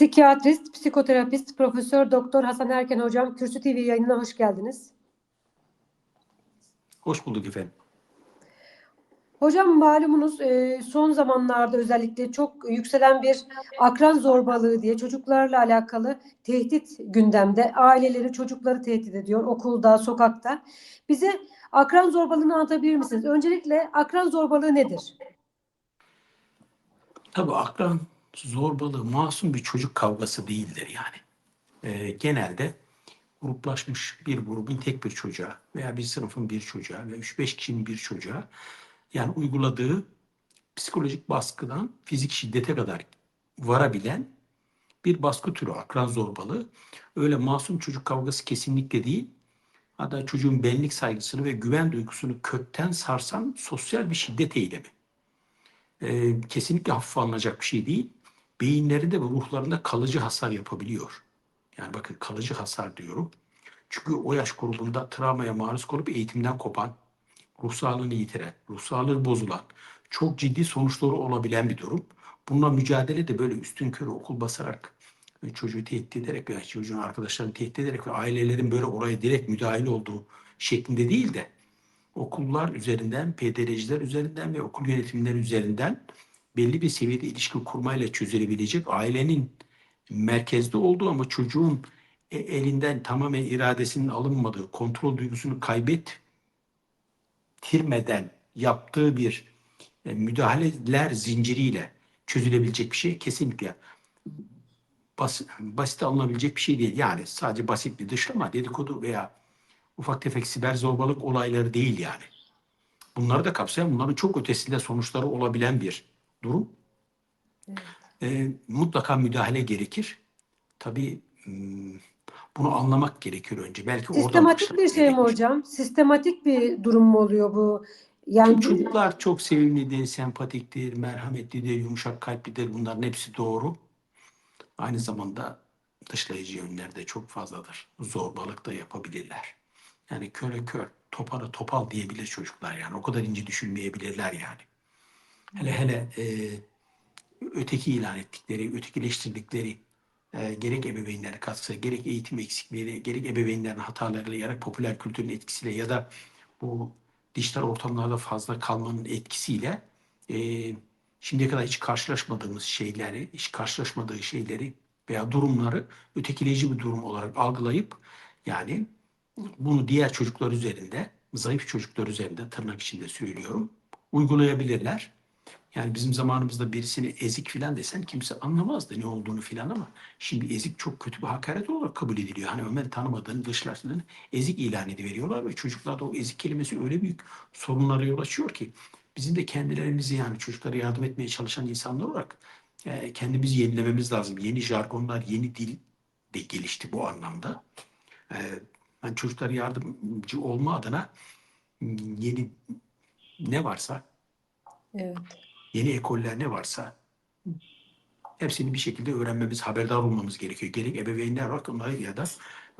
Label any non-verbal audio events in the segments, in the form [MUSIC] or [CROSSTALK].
Psikiyatrist, psikoterapist, Profesör Doktor Hasan Erken Hocam Kürsü TV yayınına hoş geldiniz. Hoş bulduk efendim. Hocam malumunuz e, son zamanlarda özellikle çok yükselen bir akran zorbalığı diye çocuklarla alakalı tehdit gündemde. Aileleri çocukları tehdit ediyor okulda, sokakta. Bize akran zorbalığını anlatabilir misiniz? Öncelikle akran zorbalığı nedir? Tabii akran zorbalığı masum bir çocuk kavgası değildir yani. Ee, genelde gruplaşmış bir grubun tek bir çocuğa veya bir sınıfın bir çocuğa ve 3-5 kişinin bir çocuğa yani uyguladığı psikolojik baskıdan fizik şiddete kadar varabilen bir baskı türü akran zorbalığı. Öyle masum çocuk kavgası kesinlikle değil. Hatta çocuğun benlik saygısını ve güven duygusunu kökten sarsan sosyal bir şiddet eylemi. Ee, kesinlikle hafife alınacak bir şey değil. Beyinlerinde ve ruhlarında kalıcı hasar yapabiliyor. Yani bakın kalıcı hasar diyorum. Çünkü o yaş grubunda travmaya maruz kalıp eğitimden kopan, ruh sağlığını yitiren, ruh sağlığı bozulan, çok ciddi sonuçları olabilen bir durum. Bununla mücadele de böyle üstün körü okul basarak, e, çocuğu tehdit ederek veya çocuğun arkadaşlarını tehdit ederek ve ailelerin böyle oraya direkt müdahil olduğu şeklinde değil de okullar üzerinden, PDR'ciler üzerinden ve okul yönetimleri üzerinden belli bir seviyede ilişki kurmayla çözülebilecek ailenin merkezde olduğu ama çocuğun e- elinden tamamen iradesinin alınmadığı, kontrol duygusunu kaybettirmeden yaptığı bir e, müdahaleler zinciriyle çözülebilecek bir şey kesinlikle bas, basit alınabilecek bir şey değil. Yani sadece basit bir dışlama, dedikodu veya ufak tefek siber zorbalık olayları değil yani. Bunları da kapsayan, bunların çok ötesinde sonuçları olabilen bir durum. Evet. Ee, mutlaka müdahale gerekir. Tabii hmm, bunu anlamak gerekir önce. Belki Sistematik bir şey mi hocam? Sistematik bir durum mu oluyor bu? Yani çocuklar çok sevimlidir, sempatiktir, merhametlidir, yumuşak kalplidir. Bunların hepsi doğru. Aynı zamanda dışlayıcı yönler de çok fazladır. Zorbalık da yapabilirler. Yani köre kör, topara topal diyebilir çocuklar yani. O kadar ince düşünmeyebilirler yani. Hele hele e, öteki ilan ettikleri, ötekileştirdikleri e, gerek ebeveynler katsa, gerek eğitim eksikleri, gerek ebeveynlerin hatalarıyla, gerek popüler kültürün etkisiyle ya da bu dijital ortamlarda fazla kalmanın etkisiyle e, şimdiye kadar hiç karşılaşmadığımız şeyleri, hiç karşılaşmadığı şeyleri veya durumları ötekileyici bir durum olarak algılayıp yani bunu diğer çocuklar üzerinde, zayıf çocuklar üzerinde tırnak içinde söylüyorum, uygulayabilirler. Yani bizim zamanımızda birisini ezik filan desen kimse anlamazdı ne olduğunu filan ama şimdi ezik çok kötü bir hakaret olarak kabul ediliyor. Hani Ömer tanımadığını, dışlaştığını ezik ilan ediveriyorlar ve çocuklarda o ezik kelimesi öyle büyük sorunlara yol açıyor ki bizim de kendilerimizi yani çocuklara yardım etmeye çalışan insanlar olarak e, kendimizi yenilememiz lazım. Yeni jargonlar, yeni dil de gelişti bu anlamda. E, ben çocuklara yardımcı olma adına m, yeni ne varsa evet. Yeni ekoller ne varsa hepsini bir şekilde öğrenmemiz, haberdar olmamız gerekiyor. Gerek ebeveynler olarak onlara ya da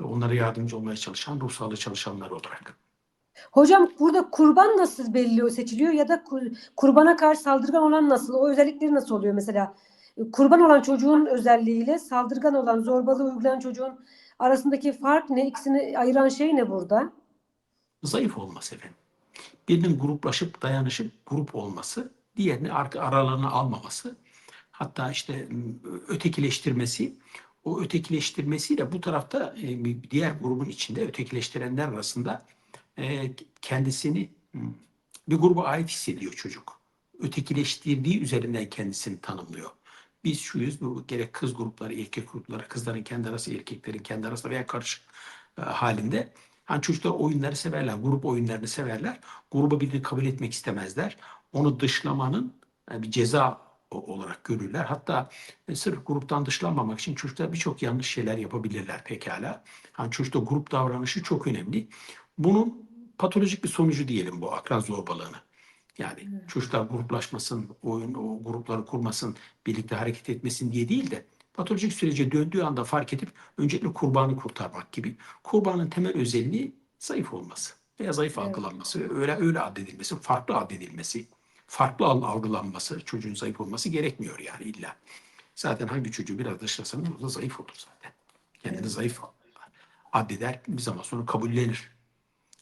onlara yardımcı olmaya çalışan ruh sağlığı çalışanlar olarak. Hocam burada kurban nasıl belli seçiliyor ya da kur- kurbana karşı saldırgan olan nasıl? O özellikleri nasıl oluyor mesela? Kurban olan çocuğun özelliğiyle saldırgan olan zorbalığı uygulayan çocuğun arasındaki fark ne? İkisini ayıran şey ne burada? Zayıf olması efendim. Birinin gruplaşıp dayanışıp grup olması, diğerini arka aralarına almaması, hatta işte m, ötekileştirmesi, o ötekileştirmesiyle bu tarafta e, diğer grubun içinde ötekileştirenler arasında e, kendisini m, bir gruba ait hissediyor çocuk. Ötekileştirdiği üzerinden kendisini tanımlıyor. Biz şuyuz, bu gerek kız grupları, erkek grupları, kızların kendi arası, erkeklerin kendi arası veya karışık e, halinde. Hani çocuklar oyunları severler, grup oyunlarını severler. Gruba birini kabul etmek istemezler. Onu dışlamanın e, bir ceza olarak görürler. Hatta e, sırf gruptan dışlanmamak için çocuklar birçok yanlış şeyler yapabilirler pekala. Hani çocukta grup davranışı çok önemli. Bunun patolojik bir sonucu diyelim bu akran zorbalığını. Yani Evet. çocuklar gruplaşmasın, oyun o grupları kurmasın, birlikte hareket etmesin diye değil de patolojik sürece döndüğü anda fark edip öncelikle kurbanı kurtarmak gibi. Kurbanın temel özelliği zayıf olması veya zayıf Evet. algılanması, öyle öyle addedilmesi, farklı addedilmesi, farklı al- algılanması, çocuğun zayıf olması gerekmiyor yani illa. Zaten hangi çocuğu biraz dışlasanız o da zayıf olur zaten. Kendini zayıf addeder bir zaman sonra kabullenir.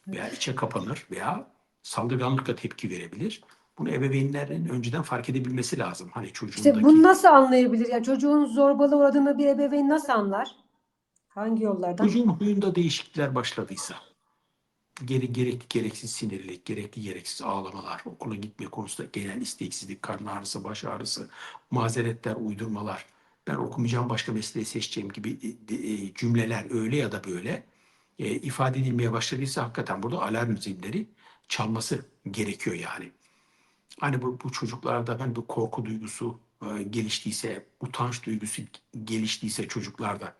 Veya içe kapanır veya saldırganlıkla tepki verebilir. Bunu ebeveynlerin önceden fark edebilmesi lazım. Hani çocuğundaki... İşte bunu nasıl anlayabilir? Yani çocuğun zorbalığa uğradığını bir ebeveyn nasıl anlar? Hangi yollardan? Çocuğun huyunda değişiklikler başladıysa, geri, gerekli gereksiz sinirlilik, gerekli gereksiz ağlamalar, okula gitme konusunda genel isteksizlik, karın ağrısı, baş ağrısı, mazeretler, uydurmalar, ben okumayacağım başka mesleği seçeceğim gibi e, e, cümleler öyle ya da böyle e, ifade edilmeye başladıysa hakikaten burada alarm zilleri çalması gerekiyor yani. Hani bu, bu çocuklarda ben bu korku duygusu geliştiyse, utanç duygusu geliştiyse çocuklarda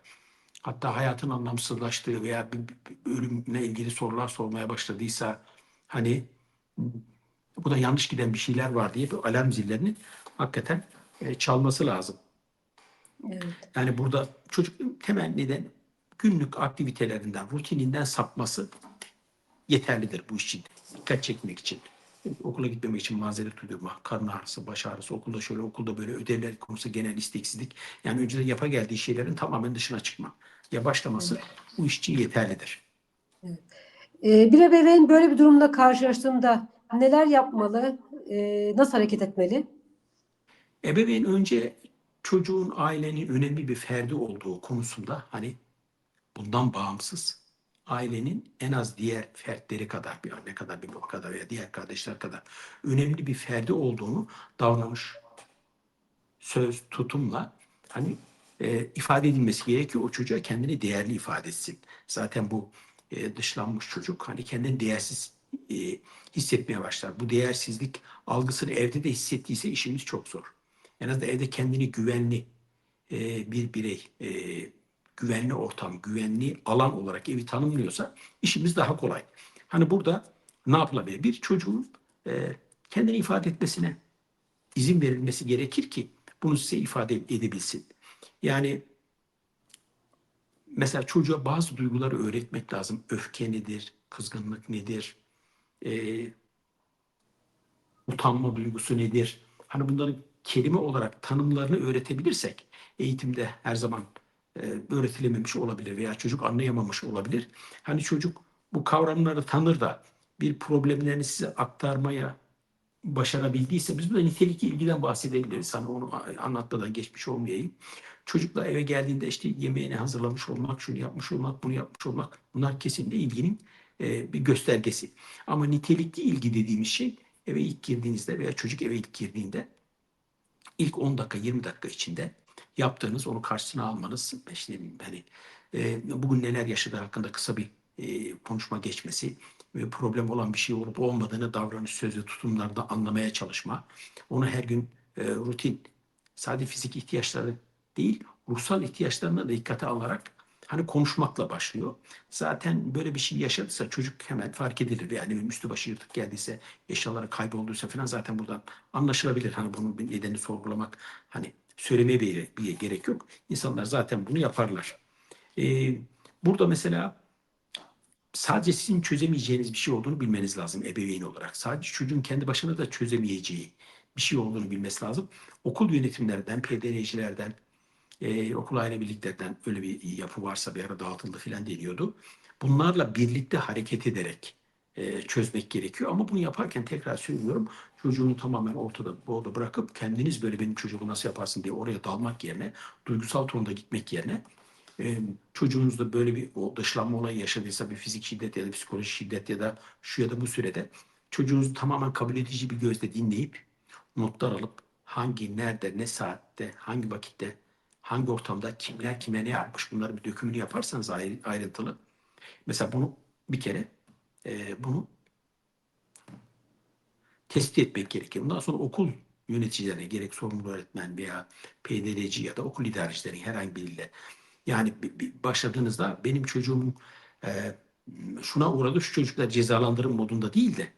hatta hayatın anlamsızlaştığı veya bir, bir- ölümle ilgili sorular sormaya başladıysa hani bu da yanlış giden bir şeyler var diye bir alarm zillerini hakikaten e, çalması lazım. Evet. Yani burada çocuk temel neden günlük aktivitelerinden, rutininden sapması yeterlidir bu için. Dikkat çekmek için. Okula gitmemek için mazeret uydurma, karın ağrısı, baş ağrısı, okulda şöyle, okulda böyle ödevler konusu genel isteksizlik. Yani önceden yapa geldiği şeylerin tamamen dışına çıkma. Ya başlaması bu iş için yeterlidir. Ee, bir ebeveyn böyle bir durumla karşılaştığında neler yapmalı? Ee, nasıl hareket etmeli? Ebeveyn önce çocuğun ailenin önemli bir ferdi olduğu konusunda hani bundan bağımsız ailenin en az diğer fertleri kadar bir anne kadar bir baba kadar veya diğer kardeşler kadar önemli bir ferdi olduğunu davranış, söz, tutumla hani e, ifade edilmesi gerekiyor. O çocuğa kendini değerli ifade etsin. Zaten bu e, dışlanmış çocuk hani kendini değersiz e, hissetmeye başlar. Bu değersizlik algısını evde de hissettiyse işimiz çok zor. En azından evde kendini güvenli bir birey, güvenli ortam, güvenli alan olarak evi tanımlıyorsa işimiz daha kolay. Hani burada ne yapılabilir? Bir çocuğun e, kendini ifade etmesine izin verilmesi gerekir ki bunu size ifade edebilsin. Yani mesela çocuğa bazı duyguları öğretmek lazım. Öfke nedir? Kızgınlık nedir? E, utanma duygusu nedir? Hani bunların kelime olarak tanımlarını öğretebilirsek eğitimde her zaman e, öğretilememiş olabilir veya çocuk anlayamamış olabilir. Hani çocuk bu kavramları tanır da bir problemlerini size aktarmaya başarabildiyse biz burada nitelikli ilgiden bahsedebiliriz. Sana onu anlatmadan geçmiş olmayayım. Çocukla eve geldiğinde işte yemeğini hazırlamış olmak, şunu yapmış olmak, bunu yapmış olmak bunlar kesinlikle ilginin e, bir göstergesi. Ama nitelikli ilgi dediğimiz şey eve ilk girdiğinizde veya çocuk eve ilk girdiğinde ilk 10 dakika 20 dakika içinde yaptığınız onu karşısına almanız işte hani e, bugün neler yaşadığı hakkında kısa bir e, konuşma geçmesi problem olan bir şey olup olmadığını davranış söz ve tutumlarda anlamaya çalışma onu her gün e, rutin sadece fizik ihtiyaçları değil ruhsal ihtiyaçlarına da dikkate alarak hani konuşmakla başlıyor. Zaten böyle bir şey yaşadıysa çocuk hemen fark edilir. Yani üstü başı yırtık geldiyse, eşyaları kaybolduysa falan zaten buradan anlaşılabilir. Hani bunun bir nedenini sorgulamak, hani söylemeye bir, bir gerek yok. İnsanlar zaten bunu yaparlar. Ee, burada mesela sadece sizin çözemeyeceğiniz bir şey olduğunu bilmeniz lazım ebeveyn olarak. Sadece çocuğun kendi başına da çözemeyeceği bir şey olduğunu bilmesi lazım. Okul yönetimlerden, PDR'cilerden, e, okul aile birliklerden öyle bir yapı varsa bir ara dağıtıldı filan deniyordu. Bunlarla birlikte hareket ederek e, çözmek gerekiyor. Ama bunu yaparken tekrar söylüyorum çocuğunu tamamen ortada orada bırakıp kendiniz böyle benim çocuğumu nasıl yaparsın diye oraya dalmak yerine duygusal tonda gitmek yerine e, çocuğunuzda böyle bir o dışlanma olayı yaşadıysa bir fizik şiddet ya da psikolojik şiddet ya da şu ya da bu sürede çocuğunuzu tamamen kabul edici bir gözle dinleyip notlar alıp hangi, nerede, ne saatte, hangi vakitte, hangi ortamda kimler kime ne yapmış bunları bir dökümünü yaparsanız ayrı, ayrıntılı. Mesela bunu bir kere e, bunu tespit etmek gerekir. Bundan sonra okul yöneticilerine gerek sorumlu öğretmen veya PDR'ci ya da okul idarecileri herhangi biriyle yani başladığınızda benim çocuğum e, şuna uğradı şu çocuklar cezalandırım modunda değil de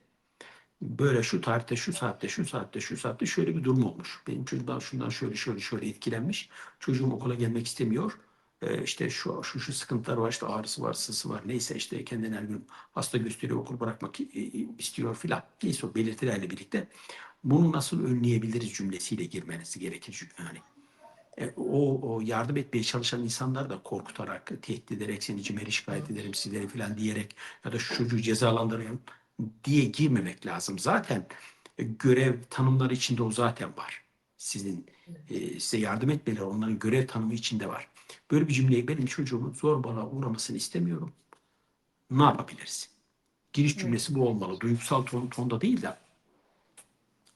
böyle şu tarihte şu saatte şu saatte şu saatte şöyle bir durum olmuş. Benim çocuğumdan şundan şöyle şöyle şöyle etkilenmiş. Çocuğum okula gelmek istemiyor. Ee, işte şu şu şu sıkıntılar var işte ağrısı var sısı var neyse işte kendini her gün hasta gösteriyor okul bırakmak e, e, istiyor filan. Neyse o belirtilerle birlikte bunu nasıl önleyebiliriz cümlesiyle girmeniz gerekir yani. E, o, o yardım etmeye çalışan insanlar da korkutarak, tehdit ederek seni cimeri şikayet ederim sizleri falan diyerek ya da şu çocuğu cezalandırıyorum diye girmemek lazım. Zaten e, görev tanımları içinde o zaten var. Sizin e, size yardım etmeleri onların görev tanımı içinde var. Böyle bir cümleyi benim çocuğumun zorbalığa uğramasını istemiyorum. Ne yapabiliriz? Giriş cümlesi bu olmalı. Duygusal ton, tonda değil de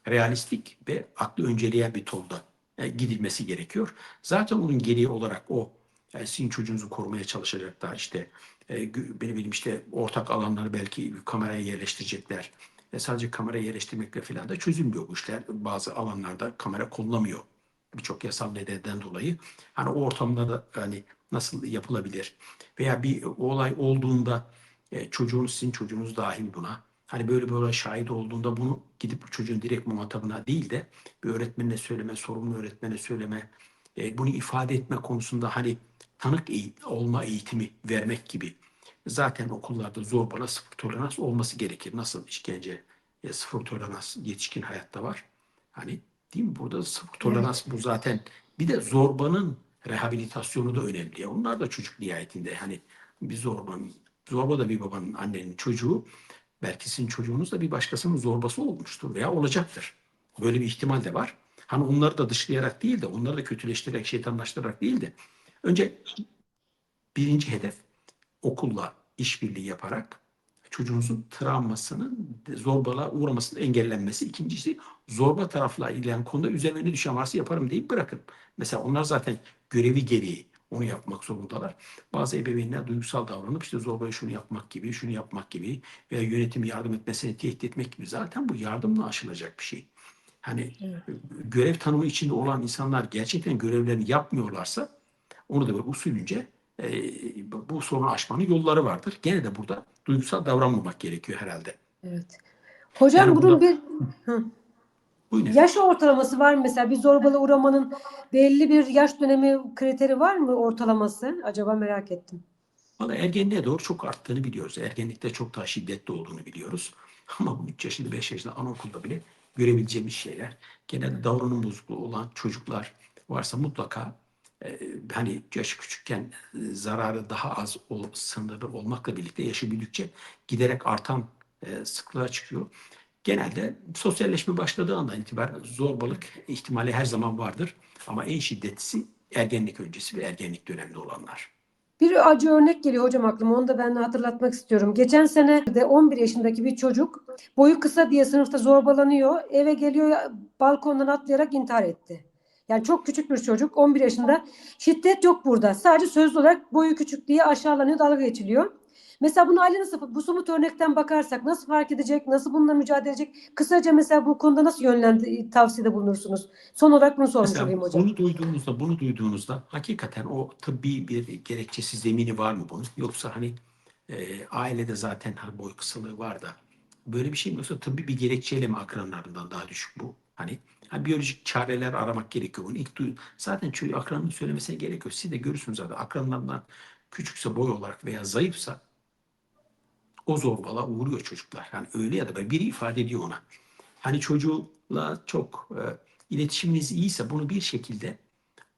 realistik ve aklı önceleyen bir tonda gidilmesi gerekiyor. Zaten onun gereği olarak o e, sizin çocuğunuzu korumaya çalışacaklar. İşte e, benim işte ortak alanları belki kameraya yerleştirecekler. E, sadece kamera yerleştirmekle falan da çözülmüyor bu işler. Bazı alanlarda kamera kullanamıyor. Birçok yasal nedenden dolayı. Hani o ortamlarda hani nasıl yapılabilir? Veya bir olay olduğunda e, çocuğunuz sizin çocuğunuz dahil buna. Hani böyle olay şahit olduğunda bunu gidip çocuğun direkt muhatabına değil de bir öğretmenine söyleme, sorumlu öğretmene söyleme, e, bunu ifade etme konusunda hani tanık eğit- olma eğitimi vermek gibi. Zaten okullarda zorbalığa sıfır tolerans olması gerekir. Nasıl işkence e, sıfır tolerans yetişkin hayatta var. Hani değil mi? Burada sıfır tolerans bu zaten. Bir de zorbanın rehabilitasyonu da önemli. Onlar da çocuk nihayetinde. Hani bir zorbanın, zorba da bir babanın, annenin çocuğu. Belki sizin çocuğunuz da bir başkasının zorbası olmuştur veya olacaktır. Böyle bir ihtimal de var. Hani onları da dışlayarak değil de, onları da kötüleştirerek, şeytanlaştırarak değil de önce birinci hedef okulla işbirliği yaparak çocuğunuzun travmasının zorbalığa uğramasının engellenmesi. İkincisi zorba tarafla ilgilenen konuda üzerine ne düşen varsa yaparım deyip bırakın. Mesela onlar zaten görevi gereği onu yapmak zorundalar. Bazı ebeveynler duygusal davranıp işte zorbaya şunu yapmak gibi, şunu yapmak gibi veya yönetimi yardım etmesini tehdit etmek gibi. Zaten bu yardımla aşılacak bir şey. Hani Evet. görev tanımı içinde olan insanlar gerçekten görevlerini yapmıyorlarsa onu da böyle usulünce e, bu sorunu aşmanın yolları vardır. Gene de burada duygusal davranmamak gerekiyor herhalde. Evet. Hocam Yani bunun bir. [LAUGHS] Buyurun. yaş ortalaması var mı mesela? Bir zorbalığa uğramanın belli bir yaş dönemi kriteri var mı ortalaması? Acaba merak ettim. Valla ergenliğe doğru çok arttığını biliyoruz. Ergenlikte çok daha şiddetli olduğunu biliyoruz. [LAUGHS] Ama bu 3 yaşında 5 yaşında anaokulda bile görebileceğimiz şeyler. Genelde davranım bozukluğu olan çocuklar varsa mutlaka e, hani yaşı küçükken e, zararı daha az ol, sınırlı olmakla birlikte yaşı büyüdükçe giderek artan e, sıklığa çıkıyor. Genelde sosyalleşme başladığı andan itibaren zorbalık ihtimali her zaman vardır. Ama en şiddetlisi ergenlik öncesi ve ergenlik döneminde olanlar. Bir acı örnek geliyor hocam aklıma. Onu da ben hatırlatmak istiyorum. Geçen sene de 11 yaşındaki bir çocuk boyu kısa diye sınıfta zorbalanıyor. Eve geliyor balkondan atlayarak intihar etti. Yani çok küçük bir çocuk 11 yaşında. Şiddet yok burada. Sadece sözlü olarak boyu küçük diye aşağılanıyor, dalga geçiliyor. Mesela bunu aile nasıl, bu somut örnekten bakarsak nasıl fark edecek, nasıl bununla mücadele edecek? Kısaca mesela bu konuda nasıl yönlendi, tavsiyede bulunursunuz? Son olarak bunu sormuş olayım hocam. bunu duyduğunuzda, bunu duyduğunuzda hakikaten o tıbbi bir gerekçesi zemini var mı bunun? Yoksa hani e, ailede zaten hani boy kısalığı var da böyle bir şey mi yoksa tıbbi bir gerekçeyle mi akranlarından daha düşük bu? Hani, hani biyolojik çareler aramak gerekiyor. Bunu ilk duy zaten çocuğu akranın söylemesine gerek yok. Siz de görürsünüz zaten akranlarından küçükse boy olarak veya zayıfsa o zorbalığa uğruyor çocuklar. Yani öyle ya da böyle biri ifade ediyor ona. Hani çocuğuyla çok e, iletişiminiz iyiyse bunu bir şekilde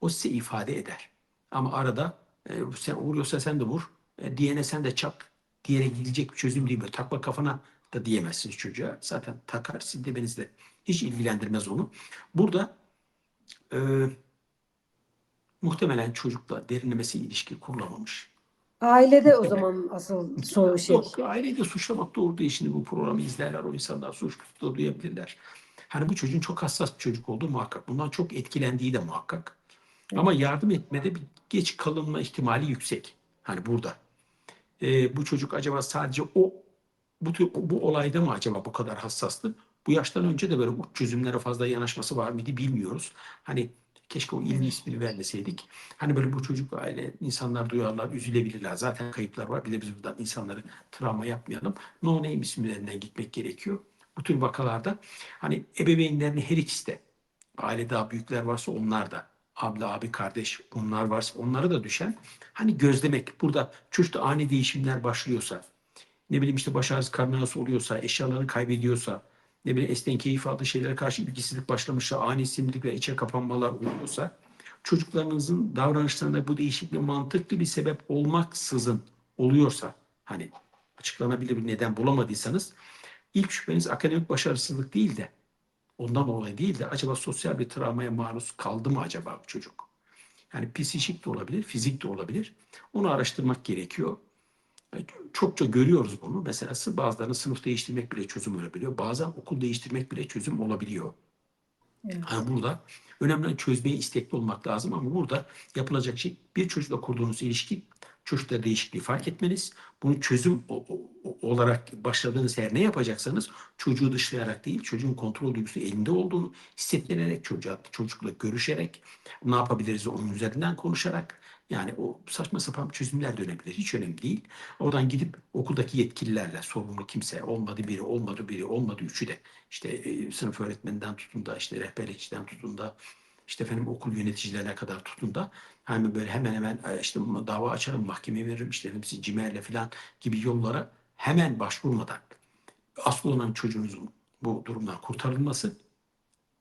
o size ifade eder. Ama arada e, sen vuruyorsa sen de vur, e, diyene sen de çak diyerek gidecek bir çözüm değil. Böyle takma kafana da diyemezsiniz çocuğa. Zaten takar sizin demenizle. Hiç ilgilendirmez onu. Burada e, muhtemelen çocukla derinlemesi ilişki kurulamamış. Ailede o zaman asıl soru şey. Yok aileyi de suçlamak doğru değil. Şimdi bu programı izlerler o insanlar da duyabilirler. Hani bu çocuğun çok hassas bir çocuk olduğu muhakkak. Bundan çok etkilendiği de muhakkak. Ama yardım etmede bir geç kalınma ihtimali yüksek. Hani burada. Ee, bu çocuk acaba sadece o bu, bu olayda mı acaba bu kadar hassastı? Bu yaştan önce de böyle uç çözümlere fazla yanaşması var mıydı bilmiyoruz. Hani keşke o ilmi ismini vermeseydik. Hani böyle bu çocuk aile insanlar duyarlar, üzülebilirler. Zaten kayıplar var. Bir de biz buradan insanları travma yapmayalım. No name isimlerinden gitmek gerekiyor. Bu tür vakalarda hani ebeveynlerini her ikisi de aile daha büyükler varsa onlar da abla, abi, kardeş bunlar varsa onlara da düşen hani gözlemek. Burada çocukta ani değişimler başlıyorsa ne bileyim işte baş ağrısı, ağrısı oluyorsa, eşyalarını kaybediyorsa, ne bileyim esten keyif aldığı şeylere karşı ilgisizlik başlamışsa, ani sinirlik ve içe kapanmalar oluyorsa çocuklarınızın davranışlarında bu değişikliği mantıklı bir sebep olmaksızın oluyorsa hani açıklanabilir bir neden bulamadıysanız ilk şüpheniz akademik başarısızlık değil de ondan dolayı değil de acaba sosyal bir travmaya maruz kaldı mı acaba bu çocuk? Yani psikik de olabilir, fizik de olabilir. Onu araştırmak gerekiyor. Çokça görüyoruz bunu. Mesela bazılarının sınıf değiştirmek bile çözüm olabiliyor. Bazen okul değiştirmek bile çözüm olabiliyor. Evet. Yani burada önemli olan çözmeye istekli olmak lazım ama burada yapılacak şey bir çocukla kurduğunuz ilişki çocukta değişikliği fark etmeniz. Bunu çözüm olarak başladığınız her ne yapacaksanız çocuğu dışlayarak değil çocuğun kontrol duygusu elinde olduğunu hissettirerek çocuğa, çocukla görüşerek ne yapabiliriz onun üzerinden konuşarak yani o saçma sapan çözümler dönebilir. Hiç önemli değil. Oradan gidip okuldaki yetkililerle sorumlu kimse olmadı biri olmadı biri olmadı üçü de işte e, sınıf öğretmeninden tutun da işte rehberlikçiden tutun da işte efendim okul yöneticilerine kadar tutun da hani böyle hemen hemen e, işte dava açarım mahkemeye veririm işte hepsi cimerle falan gibi yollara hemen başvurmadan asıl olan çocuğunuzun bu durumdan kurtarılması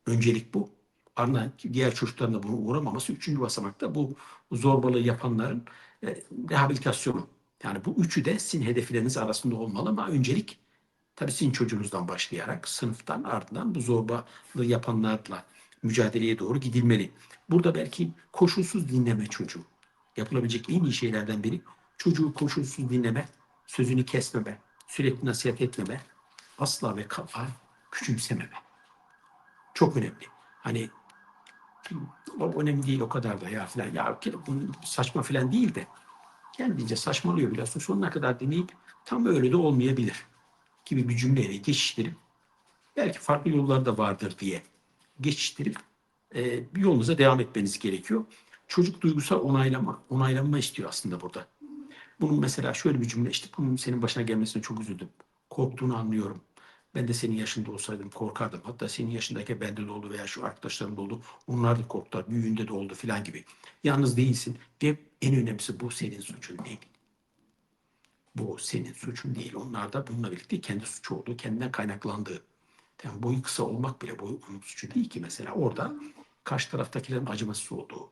öncelik bu. Ardından diğer çocukların da buna uğramaması üçüncü basamakta bu zorbalığı yapanların e, rehabilitasyonu. Yani bu üçü de sizin hedefleriniz arasında olmalı ama öncelik tabii sizin çocuğunuzdan başlayarak sınıftan ardından bu zorbalığı yapanlarla mücadeleye doğru gidilmeli. Burada belki koşulsuz dinleme çocuğu. Yapılabilecek en iyi şeylerden biri çocuğu koşulsuz dinleme, sözünü kesmeme, sürekli nasihat etmeme, asla ve kafa küçümsememe. Çok önemli. Hani o önemli değil o kadar da ya filan. Ya saçma filan değil de kendince saçmalıyor biraz. Sonuna kadar dinleyip tam öyle de olmayabilir gibi bir cümleyle geçiştirip belki farklı yollar da vardır diye geçiştirip e, bir yolunuza devam etmeniz gerekiyor. Çocuk duygusal onaylama, onaylanma istiyor aslında burada. Bunun mesela şöyle bir cümle işte bunun senin başına gelmesine çok üzüldüm. Korktuğunu anlıyorum. Ben de senin yaşında olsaydım korkardım. Hatta senin yaşındayken bende de oldu veya şu arkadaşlarım da oldu. Onlar da korktular. Büyüğünde de oldu filan gibi. Yalnız değilsin. Ve en önemlisi bu senin suçun değil. Bu senin suçun değil. Onlar da bununla birlikte kendi suçu olduğu, kendinden kaynaklandığı. Yani boyu kısa olmak bile boyu onun suçu değil ki mesela. Orada karşı taraftakilerin acımasız olduğu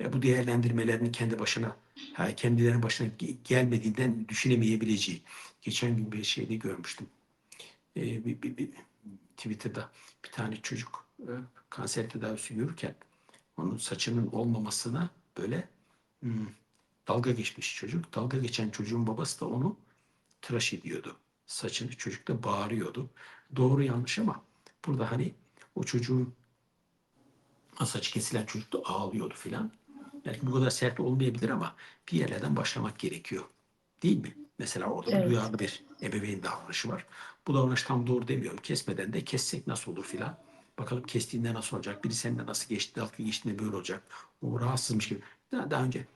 ve bu değerlendirmelerini kendi başına, kendilerinin başına ge- gelmediğinden düşünemeyebileceği. Geçen gün bir şeyde görmüştüm. Ee, bir, bir, bir Twitter'da bir tane çocuk e, kanser tedavisi görürken onun saçının olmamasına böyle hmm, dalga geçmiş çocuk. Dalga geçen çocuğun babası da onu tıraş ediyordu. Saçını çocuk da bağırıyordu. Doğru yanlış ama burada hani o çocuğun saçı kesilen çocuk da ağlıyordu filan. Belki bu kadar sert olmayabilir ama bir yerlerden başlamak gerekiyor. Değil mi? Mesela orada Evet. duyarlı bir ebeveyn davranışı var. Bu davranış tam doğru demiyorum. Kesmeden de kessek nasıl olur filan. Bakalım kestiğinde nasıl olacak? Biri seninle nasıl geçti? Dalga geçtiğinde böyle olacak. O rahatsızmış gibi. Daha, daha önce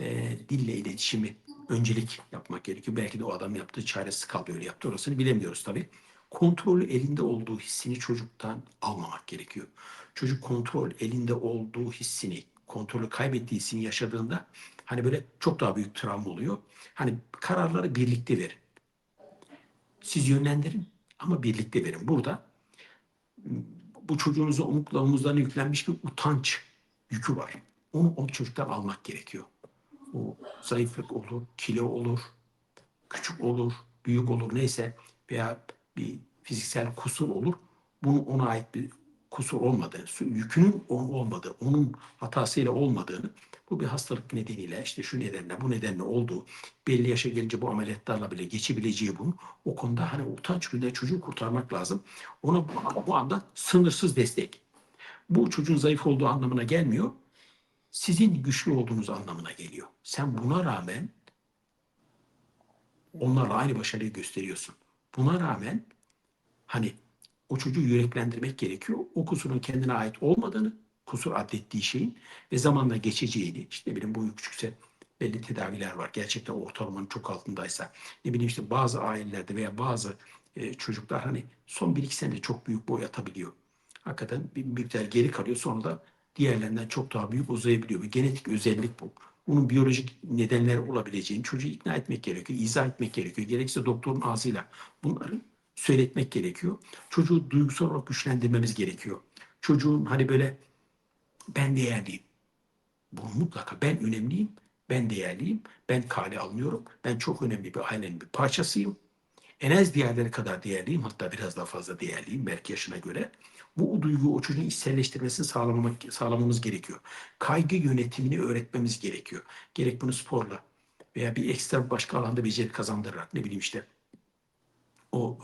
e, dille iletişimi öncelik yapmak gerekiyor. Belki de o adam yaptığı çaresiz kaldı öyle yaptı. Orasını bilemiyoruz tabii. Kontrolü elinde olduğu hissini çocuktan almamak gerekiyor. Çocuk kontrol elinde olduğu hissini, kontrolü kaybettiği hissini yaşadığında hani böyle çok daha büyük travma oluyor. Hani kararları birlikte verin. Siz yönlendirin ama birlikte verin. Burada bu çocuğunuzun omukla omuzlarına yüklenmiş bir utanç yükü var. Onu o çocuktan almak gerekiyor. O zayıflık olur, kilo olur, küçük olur, büyük olur neyse veya bir fiziksel kusur olur. Bunun ona ait bir kusur olmadığını, yükünün onun olmadığı, onun hatasıyla olmadığını, bu bir hastalık nedeniyle işte şu nedenle, bu nedenle olduğu, belli yaşa gelince bu ameliyatlarla bile geçebileceği bunun, o konuda hani utanç günde çocuğu kurtarmak lazım. Ona bu, bu anda sınırsız destek. Bu çocuğun zayıf olduğu anlamına gelmiyor. Sizin güçlü olduğunuz anlamına geliyor. Sen buna rağmen onlarla aynı başarıyı gösteriyorsun. Buna rağmen hani o çocuğu yüreklendirmek gerekiyor. O kusurun kendine ait olmadığını, kusur adettiği şeyin ve zamanla geçeceğini, işte ne bileyim boyu küçükse belli tedaviler var. Gerçekten ortalamanın çok altındaysa. Ne bileyim işte bazı ailelerde veya bazı e, çocuklar hani son bir iki senede çok büyük boy atabiliyor. Hakikaten bir miktar geri kalıyor. Sonra da diğerlerinden çok daha büyük uzayabiliyor. Bir genetik özellik bu. Bunun biyolojik nedenleri olabileceğini çocuğu ikna etmek gerekiyor, izah etmek gerekiyor. Gerekirse doktorun ağzıyla bunları söyletmek gerekiyor. Çocuğu duygusal olarak güçlendirmemiz gerekiyor. Çocuğun hani böyle ben değerliyim. Bunu mutlaka ben önemliyim, ben değerliyim, ben kale alınıyorum, ben çok önemli bir ailenin bir parçasıyım. En az diğerleri kadar değerliyim, hatta biraz daha fazla değerliyim belki yaşına göre. Bu duyguyu o çocuğun içselleştirmesini sağlamamak, sağlamamız gerekiyor. Kaygı yönetimini öğretmemiz gerekiyor. Gerek bunu sporla veya bir ekstra başka alanda beceri kazandırarak ne bileyim işte o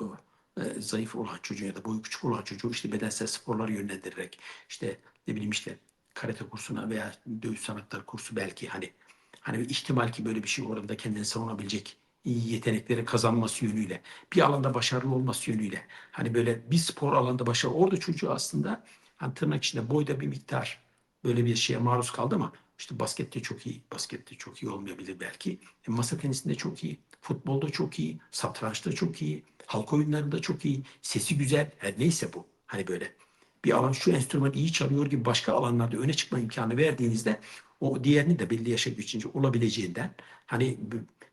e, zayıf olan çocuğu ya da boyu küçük olan çocuğu işte bedensel sporlara yönlendirerek işte ne bileyim işte karate kursuna veya dövüş sanatları kursu belki hani hani bir ihtimal ki böyle bir şey orada kendini savunabilecek iyi yetenekleri kazanması yönüyle bir alanda başarılı olması yönüyle hani böyle bir spor alanda başarılı orada çocuğu aslında hani tırnak içinde boyda bir miktar böyle bir şeye maruz kaldı ama işte baskette çok iyi, baskette çok iyi olmayabilir belki. E, masa tenisinde çok iyi, futbolda çok iyi, satrançta çok iyi, halk oyunlarında çok iyi, sesi güzel, her neyse bu. Hani böyle bir alan şu enstrümanı iyi çalıyor gibi başka alanlarda öne çıkma imkanı verdiğinizde o diğerini de belli yaşa geçince olabileceğinden hani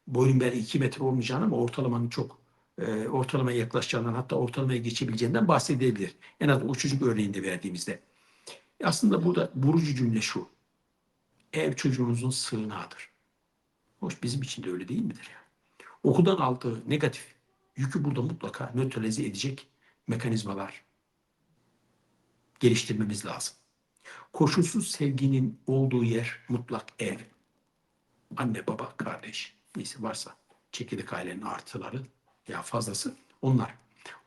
boyun belki 2 metre olmayacağını ama ortalamanın çok e, ortalamaya yaklaşacağından hatta ortalamaya geçebileceğinden bahsedebilir. En az o çocuk örneğinde verdiğimizde. Aslında burada vurucu cümle şu. Ev çocuğunuzun sığınağıdır. Hoş bizim için de öyle değil midir yani? Okuldan aldığı negatif yükü burada mutlaka nötralize edecek mekanizmalar geliştirmemiz lazım. Koşulsuz sevginin olduğu yer mutlak ev. Anne, baba, kardeş neyse varsa çekirdek ailenin artıları ya fazlası onlar.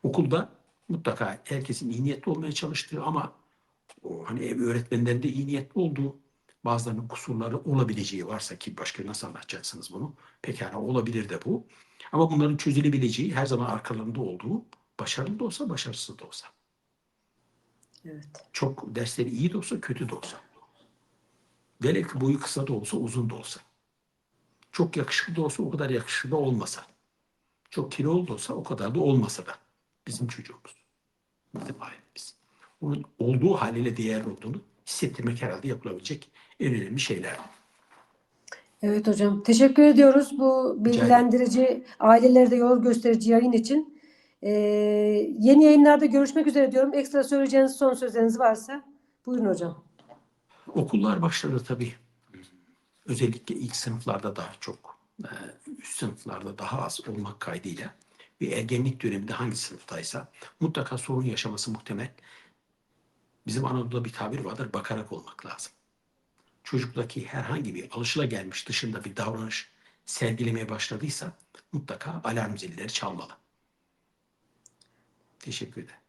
Okulda mutlaka herkesin iyi niyetli olmaya çalıştığı ama o hani ev öğretmenlerinin de iyi niyetli olduğu bazılarının kusurları olabileceği varsa ki başka nasıl anlatacaksınız bunu? Pekala olabilir de bu. Ama bunların çözülebileceği her zaman arkalarında olduğu başarılı da olsa başarısız da olsa. Evet. Çok dersleri iyi de olsa kötü de olsa. Velev ki boyu kısa da olsa uzun da olsa. Çok yakışıklı da olsa o kadar yakışıklı da olmasa. Çok kilolu da olsa o kadar da olmasa da. Bizim çocuğumuz. Bizim ailemiz. Onun olduğu haliyle değerli olduğunu hissettirmek herhalde yapılabilecek en önemli şeyler. Evet hocam. Teşekkür ediyoruz bu bilgilendirici, ailelere de yol gösterici yayın için. Ee, yeni yayınlarda görüşmek üzere diyorum. Ekstra söyleyeceğiniz son sözleriniz varsa buyurun hocam. Okullar başladı tabii. Özellikle ilk sınıflarda daha çok, e, üst sınıflarda daha az olmak kaydıyla ve ergenlik döneminde hangi sınıftaysa mutlaka sorun yaşaması muhtemel. Bizim Anadolu'da bir tabir vardır, bakarak olmak lazım. Çocuktaki herhangi bir alışılagelmiş dışında bir davranış sergilemeye başladıysa mutlaka alarm zilleri çalmalı. Teşekkür ederim.